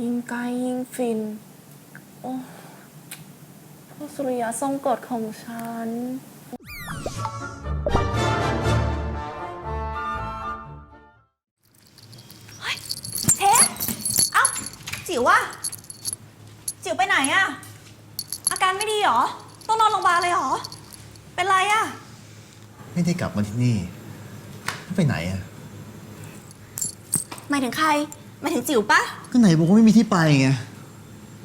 ยิ่งใกล้ยิ่งฟิน โอ้พ่อสุริยะทรงกฎของฉันเทปเอ้า จิ๋วอะจิ๋วไปไหนอะอาการไม่ดีเหรอ ต้องนอนโรงพยาบาลเลยเหรอ เป็นไรอะไม่ได้กลับมาที่นี่แล้วไปไหนอะ หมายถึงใครหมายถึงจิ๋วปะก็ไหนบอกว่าไม่มีที่ไปไง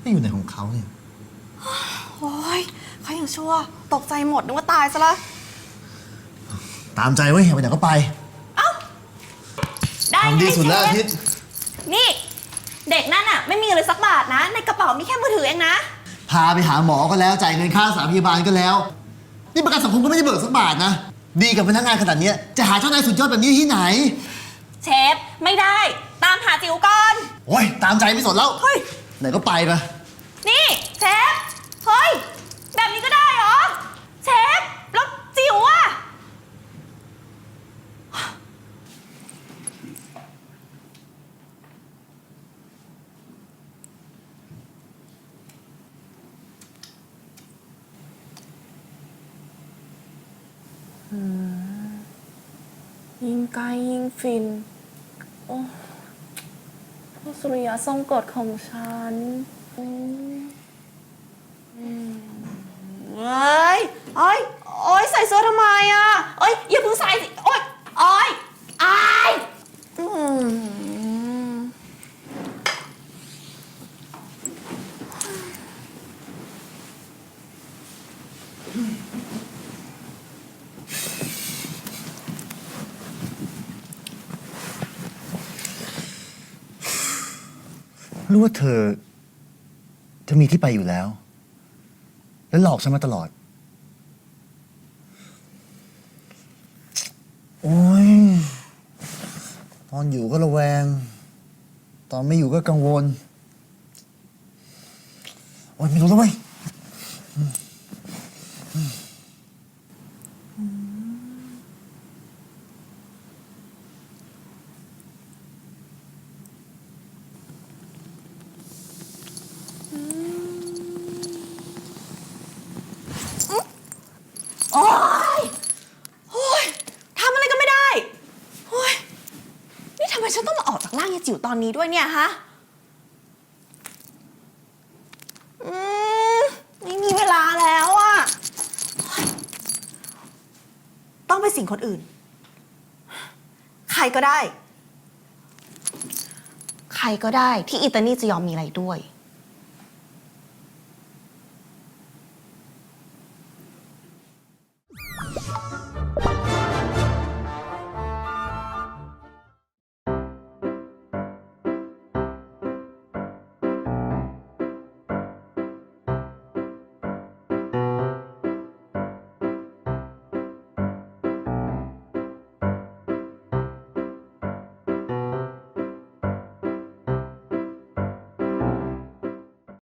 ไม่อยู่ไหนของเขาเนี่ย โอ้ยเขาอย่างชั่ว ตกใจหมดนึกว่าตายซะละตามใจเว้ยอยากไปไหนก็ไปได้ไงทำดีสุดแล้วเทอาปทิตย์นี่ เด็กนั่นอะไม่มีเลยสักบาทนะ ในกระเป๋ามีแค่มือถือเองนะ พาไปหาหมอก็แล้วจ่ายเงินค่ารักษาพยาบาลก็แล้ว นี่ประกันสังคมก็ไม่ได้เบิกสักบาทนะ ดีกับพนักงานขนาดเนี้ยจะหาเจ้านายสุดยอดแบบนี้ที่ไหน เชฟ ไม่ได้ ตามหาจิ๋วก่อน โอ้ยตามใจไม่สนแล้ว เฮ้ย ไหนก็ไปไปนี่เชฟ เฮ้ย แบบนี้ก็ได้เหรอ เชฟ แล้วจิ๋วอะยิ่งใกล้ยิ่งฟิน โอ้พ่อสุริยะทรงกฎของฉันอืมเฮ้ยโอ้ยโอ้ยใส่เสื้อทำไมอะเอ้ยอย่าเพิ่งใส่สิโอ้ยโอ้ยอายอืม รู้ว่าเธอ จะมีที่ไปอยู่แล้ว แล้วหลอกฉันมาตลอด โอ้ย ตอนอยู่ก็ระแวง ตอนไม่อยู่ก็กังวล โอ้ยไม่รู้แล้วเว้ย โอ้ยโอ้ยทำอะไรก็ไม่ได้โอ้ยนี่ทำไมฉันต้องมาออกจากร่าง ยายจิ๋วตอนนี้ด้วยเนี่ยฮะอืมไม่มีเวลาแล้วอะต้องไปสิ่งคนอื่น ใครก็ได้ ใครก็ได้ที่อิตาลีจะยอมมีอะไรด้วย